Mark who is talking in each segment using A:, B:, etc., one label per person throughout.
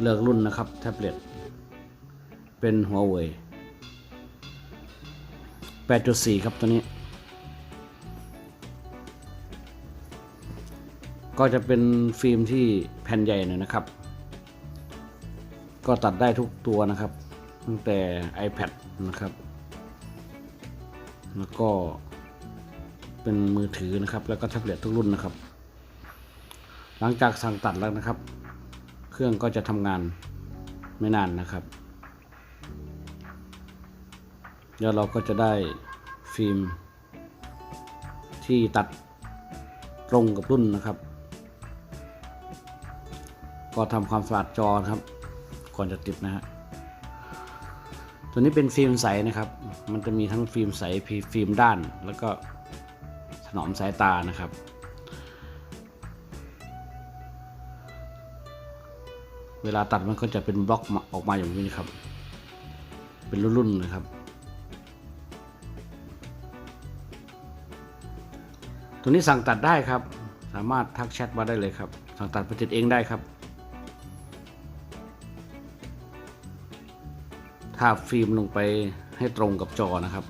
A: เลือกรุ่นนะครับ แท็บเล็ต เป็นหัวเว่ย8.4 ครับตัวนี้ ก็จะเป็นฟิล์มที่แผ่นใหญ่หน่อยนะครับ ก็ตัดได้ทุกตัวนะครับ ตั้งแต่ iPad นะครับ แล้วก็เป็นมือถือนะครับ แล้วก็แท็บเล็ตทุกรุ่นนะครับ หลังจากสั่งตัดแล้วนะครับ เครื่องก็จะทำงานไม่นานนะครับเดี๋ยวเราก็จะได้ฟิล์มที่ตัดตรงกับรุ่นนะครับ ก็ทำความสะอาดจอครับ ก่อนจะติดนะฮะตัวนี้เป็นฟิล์มใสนะครับ มันจะมีทั้งฟิล์มใสฟิล์มด้าน แล้วก็ถนอมสายตานะครับ เวลาตัดมันก็จะเป็นบล็อกออกมาอย่างนี้นครับ เป็นรุ่นๆนะครับ ตัวนี้สั่งตัดได้ครับ สามารถทักแชทมาได้เลยครับ สั่งตัดไปติดเองได้ครับ ทาบฟิล์มลงไปให้ตรงกับจอนะครับ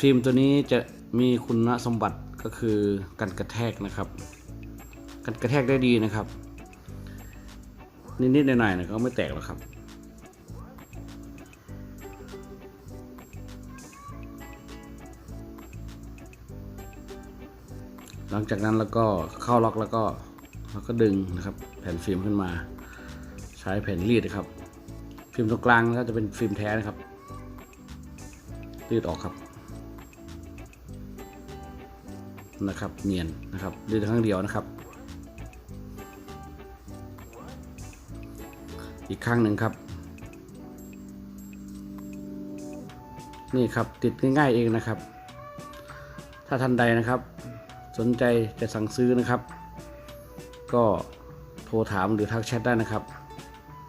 A: ฟิล์มตัวนี้จะ มีคุณสมบัติก็คือกันกระแทกนะครับ กันกระแทกได้ดีนะครับ นิดๆหน่อยๆนะก็ไม่แตกหรอกครับหลังจากนั้นแล้วก็เข้าล็อกแล้วก็เราก็ดึงนะครับแผ่นฟิล์มขึ้นมา ใช้แผ่นรีดนะครับ ฟิล์มตรงกลางก็จะเป็นฟิล์มแท้นะครับรีดออกครับ นะครับเนียนนะครับรีดครั้งเดียวนะครับ อีกข้างหนึ่งครับ นี่ครับติดง่ายๆเองนะครับ ถ้าท่านใดนะครับ สนใจจะสั่งซื้อนะครับ ก็โทรถามหรือทักแชทได้นะครับ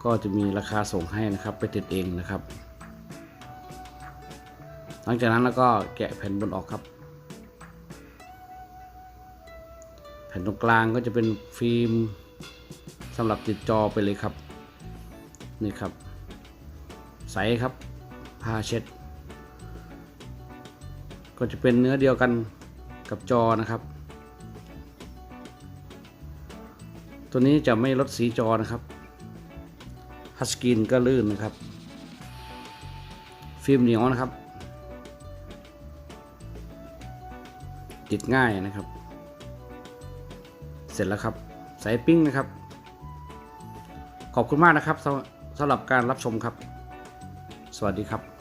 A: ก็จะมีราคาส่งให้นะครับ ไปติดเองนะครับ หลังจากนั้นแล้วก็แกะแผ่นบนออกครับ แผ่นตรงกลางก็จะเป็นฟิล์มสำหรับติดจอไปเลยครับ นี่ครับ ใสครับผ้าเช็ด ก็จะเป็นเนื้อเดียวกันกับจอนะครับ ตัวนี้จะไม่ลดสีจอนะครับทัชสกรีนก็ลื่นนะครับ ฟิล์มเหนียวนะครับ ติดง่ายนะครับ เสร็จแล้วครับใส่ปิ้งนะครับ ขอบคุณมากนะครับสำหรับการรับชมครับ สวัสดีครับ